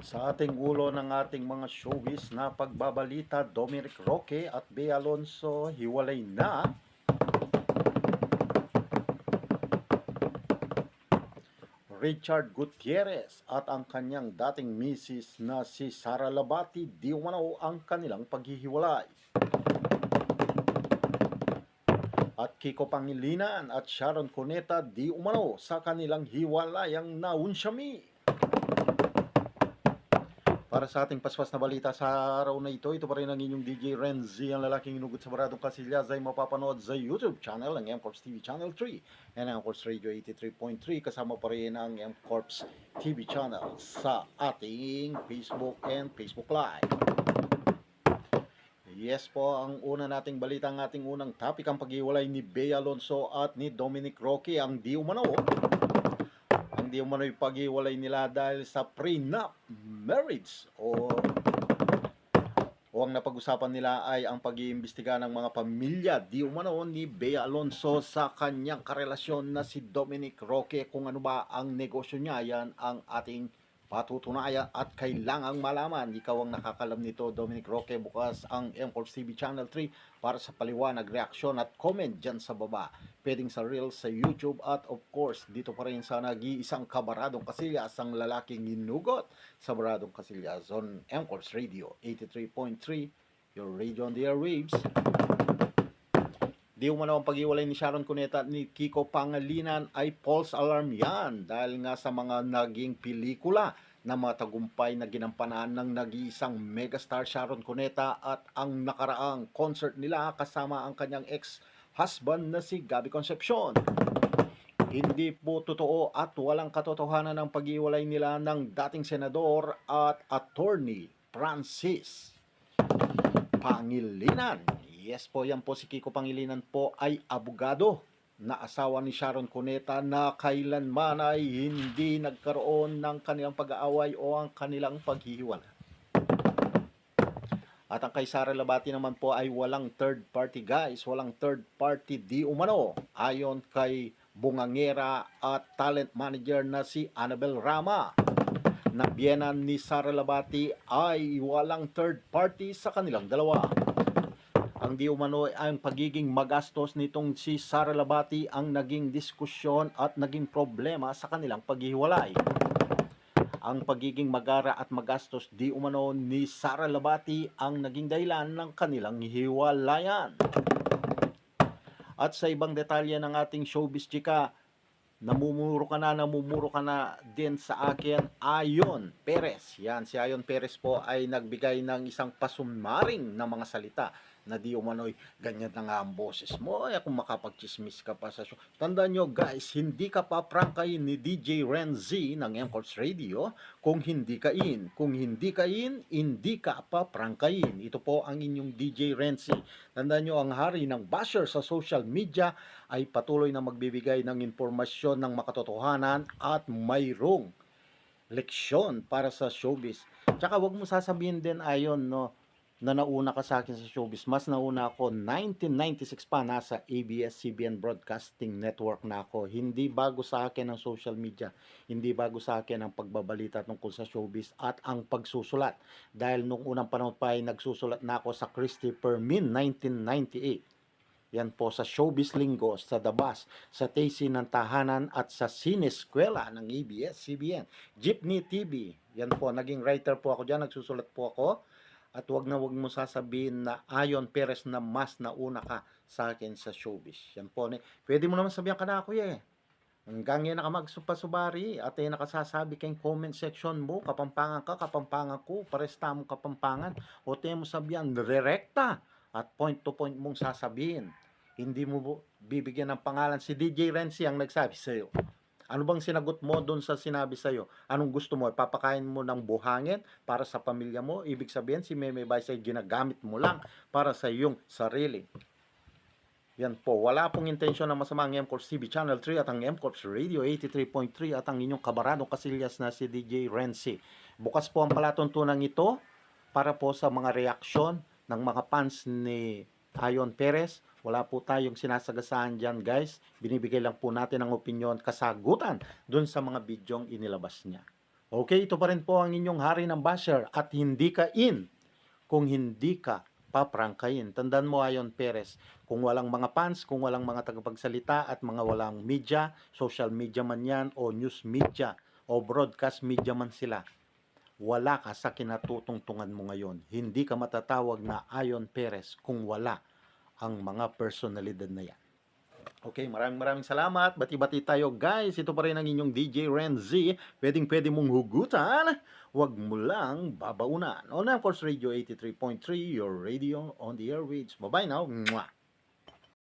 Sa ating ulo ng ating mga showbiz na pagbabalita, Dominic Roque at Bea Alonso hiwalay na. Richard Gutierrez at ang kanyang dating misis na si Sara Labati di umano ang kanilang paghihiwalay. At Kiko Pangilinan at Sharon Cuneta di umano sa kanilang hiwalayang naunsyami. Para sa ating paspas na balita sa araw na ito, ito pa rin ang inyong DJ Renzi, ang lalaking inugot sa Baradong Casillas ay mapapanood sa YouTube channel ng MCorps TV Channel 3 and MCorps Radio 83.3 kasama pa rin ang MCorps TV channel sa ating Facebook and Facebook Live. Yes po, ang una nating balita, ang ating unang topic, ang paghiwalay ni Bea Alonso at ni Dominic Roque, ang di umano ang di umano'y paghiwalay nila dahil sa prenup marriage o o ang napag-usapan nila ay ang pag-iimbestiga ng mga pamilya. Di umano ni Bea Alonso sa kanyang karelasyon na si Dominic Roque. Kung ano ba ang negosyo niya yan ang ating patutunayan at kailangang malaman. Ikaw ang nakakalam nito Dominic Roque. Bukas ang MCorps TV Channel 3 para sa paliwanag, reaksyon at comment dyan sa baba. Pwedeng sa Reels sa YouTube at of course dito pa rin sa nag-iisang kabaradong Casillas ang lalaking inugot sa Baradong Casillas on MCorps Radio 83.3 your radio on the airwaves Di umano ang pag-iwalay ni Sharon Cuneta at ni Kiko Pangalinan ay false alarm yan dahil nga sa mga naging pelikula na matagumpay na ginampanan ng nag-iisang megastar Sharon Cuneta at ang nakaraang concert nila kasama ang kanyang ex-husband na si Gabby Concepcion. Hindi po totoo at walang katotohanan ng pag-iwalay nila ng dating senador at attorney Francis Pangilinan. Yes po, yan po si Kiko Pangilinan po ay abogado na asawa ni Sharon Cuneta na kailanman ay hindi nagkaroon ng kanilang pag-aaway o ang kanilang paghihiwalay. At ang kay Sara Labati naman po ay walang third party guys, walang third party di umano. Ayon kay bungangera at talent manager na si Annabel Rama. Na biyenan ni Sara Labati ay walang third party sa kanilang dalawa. Ang di umano ang pagiging magastos nitong si Sara Labati ang naging diskusyon at naging problema sa kanilang paghihiwalay. Ang pagiging magara at magastos di umano ni Sara Labati ang naging dahilan ng kanilang hiwalayan. At sa ibang detalye ng ating showbiz chika, namumuro ka na, namumuro ka na din sa akin, Ayon Perez. Yan, si Ayon Perez po ay nagbigay ng isang pasumaring na mga salita na di umano'y ganyan na nga ang boses mo. Ay, kung makapagchismis ka pa sa show. Tandaan nyo guys, hindi ka pa prangkayin ni DJ Renzi ng MCorps Radio kung hindi ka in. Kung hindi ka in, hindi ka pa prangkayin. Ito po ang inyong DJ Renzi. Tandaan nyo, ang hari ng basher sa social media ay patuloy na magbibigay ng impormasyon ng makatotohanan at mayroong leksyon para sa showbiz. Tsaka wag mo sasabihin din ayon no na nauna ka sa akin sa showbiz. Mas nauna ako 1996 pa nasa ABS-CBN Broadcasting Network na ako. Hindi bago sa akin ang social media. Hindi bago sa akin ang pagbabalita tungkol sa showbiz at ang pagsusulat. Dahil nung unang panahon pa ay nagsusulat na ako sa Christopher Min 1998. Yan po sa Showbiz Linggo, sa Dabas, sa Taysi ng Tahanan at sa Sineskwela ng ABS-CBN. Jeepney TV. Yan po, naging writer po ako dyan, nagsusulat po ako. At wag na wag mo sasabihin na Ayon Perez na mas nauna ka sa akin sa showbiz. Yan po. Ne. Pwede mo naman sabihan ka na ako eh. Hanggang yan nakamagsupasubari at eh nakasasabi kayong comment section mo, kapampangan ka, kapampangan ko, paresta mo kapampangan. O tayo mo sabihan, direkta at point to point mong sasabihin. Hindi mo bibigyan ng pangalan. Si DJ Renzi ang nagsabi sa'yo. Ano bang sinagot mo doon sa sinabi sa'yo? Anong gusto mo? Papakain mo ng buhangin para sa pamilya mo? Ibig sabihin, si Meme Vice ay ginagamit mo lang para sa iyong sarili. Yan po. Wala pong intensyon na masama ang MCorps TV Channel 3 at ang MCorps Radio 83.3 at ang inyong kabaradong kasilyas na si DJ Renzi. Bukas po ang palatuntunan ito para po sa mga reaksyon ng mga fans ni Ayon Perez. Wala po tayong sinasagasaan dyan guys. Binibigay lang po natin ang opinion, kasagutan dun sa mga bidyong inilabas niya. Okay, ito pa rin po ang inyong hari ng basher at hindi ka in kung hindi ka paprangkayin. Tandaan mo ayon Perez, kung walang mga fans, kung walang mga tagapagsalita at mga walang media, social media man yan o news media o broadcast media man sila, wala ka sa kinatutungtungan mo ngayon. Hindi ka matatawag na ayon Perez kung wala ang mga personalidad na yan. Okay, maraming maraming salamat. Bati-bati tayo guys. Ito pa rin ang inyong DJ Renzi. Pwedeng pwede mong hugutan. Huwag mo lang babaunan. On course, Radio 83.3, your radio on the airwaves. Bye-bye now. Mwah!